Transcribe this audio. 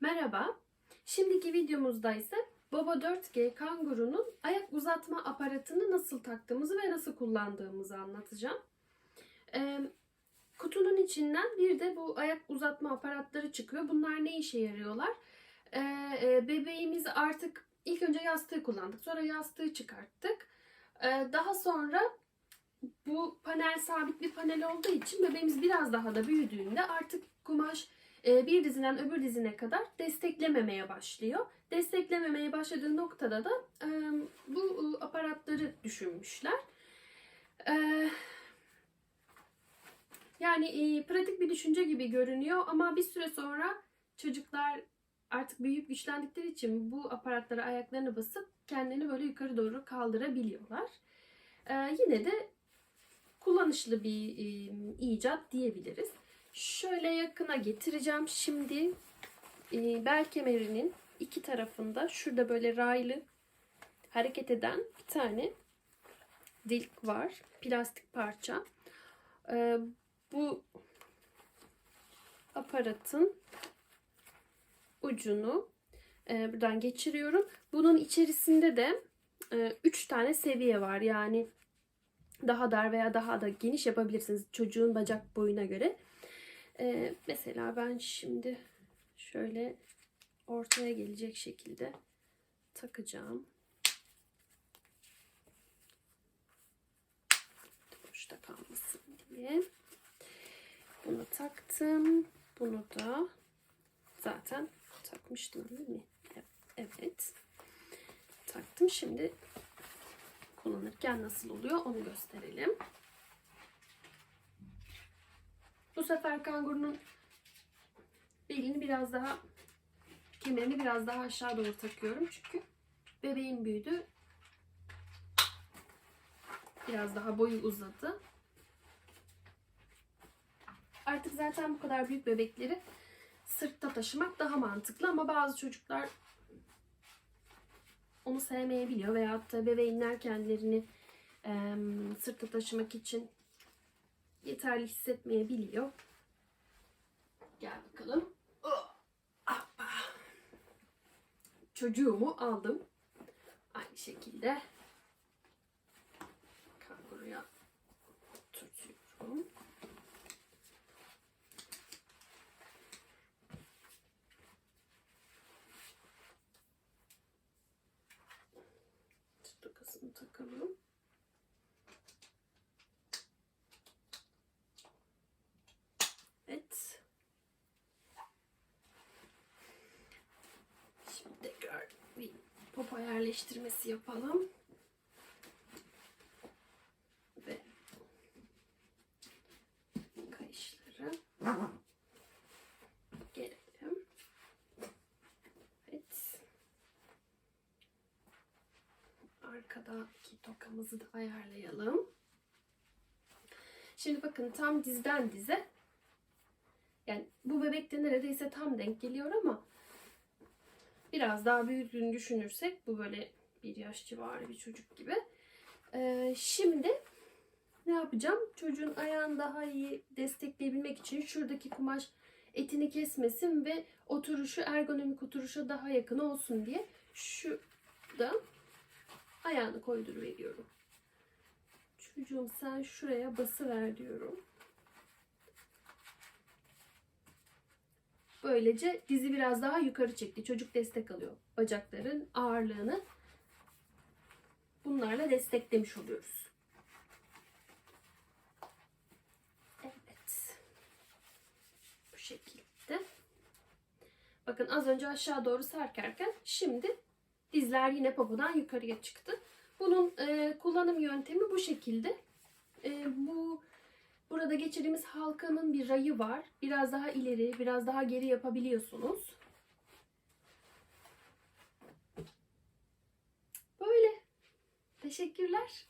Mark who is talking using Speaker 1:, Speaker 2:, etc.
Speaker 1: Merhaba. Şimdiki videomuzda ise Baba 4G kangurunun ayak uzatma aparatını nasıl taktığımızı ve nasıl kullandığımızı anlatacağım. Ee, kutunun içinden bir de bu ayak uzatma aparatları çıkıyor. Bunlar ne işe yarıyorlar? Ee, e, bebeğimizi artık ilk önce yastığı kullandık. Sonra yastığı çıkarttık. Ee, daha sonra bu panel sabit bir panel olduğu için bebeğimiz biraz daha da büyüdüğünde artık kumaş bir dizinden öbür dizine kadar desteklememeye başlıyor. Desteklememeye başladığı noktada da e, bu e, aparatları düşünmüşler. E, Yani e, pratik bir düşünce gibi görünüyor ama bir süre sonra çocuklar artık büyüyüp güçlendikleri için bu aparatlara ayaklarını basıp kendini böyle yukarı doğru kaldırabiliyorlar. E, Yine de kullanışlı bir e, icat diyebiliriz. Şöyle yakına getireceğim. Şimdi e, bel kemerinin iki tarafında şurada böyle raylı hareket eden bir tane delik var. Plastik parça. E, bu aparatın ucunu e, buradan geçiriyorum. Bunun içerisinde de 3 tane seviye var. Yani daha dar veya daha da geniş yapabilirsiniz çocuğun bacak boyuna göre. Ee, mesela ben şimdi şöyle ortaya gelecek şekilde takacağım. Boşta kalmasın diye. Bunu taktım. Bunu da zaten takmıştım değil mi? Evet. Taktım. Şimdi kullanırken nasıl oluyor onu gösterelim. Bu sefer kangurunun belini biraz daha kemerini biraz daha aşağı doğru takıyorum çünkü bebeğin büyüdü. Biraz daha boyu uzadı. Artık zaten bu kadar büyük bebekleri sırtta taşımak daha mantıklı ama bazı çocuklar onu sevmeyebiliyor veyahut da bebeğinler kendilerini e, sırtta taşımak için yeterli hissetmeyebiliyor. Gel bakalım. Oh. Çocuğumu aldım. Aynı şekilde kanguruya tutuyorum. Takasını takalım. Evet. Şimdi tekrar bir popo yerleştirmesi yapalım. Ve kayışları gelelim. Evet. Arkadaki tokamızı da ayarlayalım. Şimdi bakın tam dizden dize yani bu bebekte neredeyse tam denk geliyor ama biraz daha büyüdüğünü düşünürsek bu böyle bir yaş civarı bir çocuk gibi. Ee, şimdi ne yapacağım? Çocuğun ayağını daha iyi destekleyebilmek için şuradaki kumaş etini kesmesin ve oturuşu ergonomik oturuşa daha yakın olsun diye şurada ayağını koyduruveriyorum. Çocuğum sen şuraya basıver diyorum. Böylece dizi biraz daha yukarı çekti. Çocuk destek alıyor. Bacakların ağırlığını bunlarla desteklemiş oluyoruz. Evet. Bu şekilde. Bakın az önce aşağı doğru sarkarken şimdi dizler yine popodan yukarıya çıktı. Bunun e, kullanım yöntemi bu şekilde. E, bu Burada geçirdiğimiz halkanın bir rayı var. Biraz daha ileri, biraz daha geri yapabiliyorsunuz. Böyle. Teşekkürler.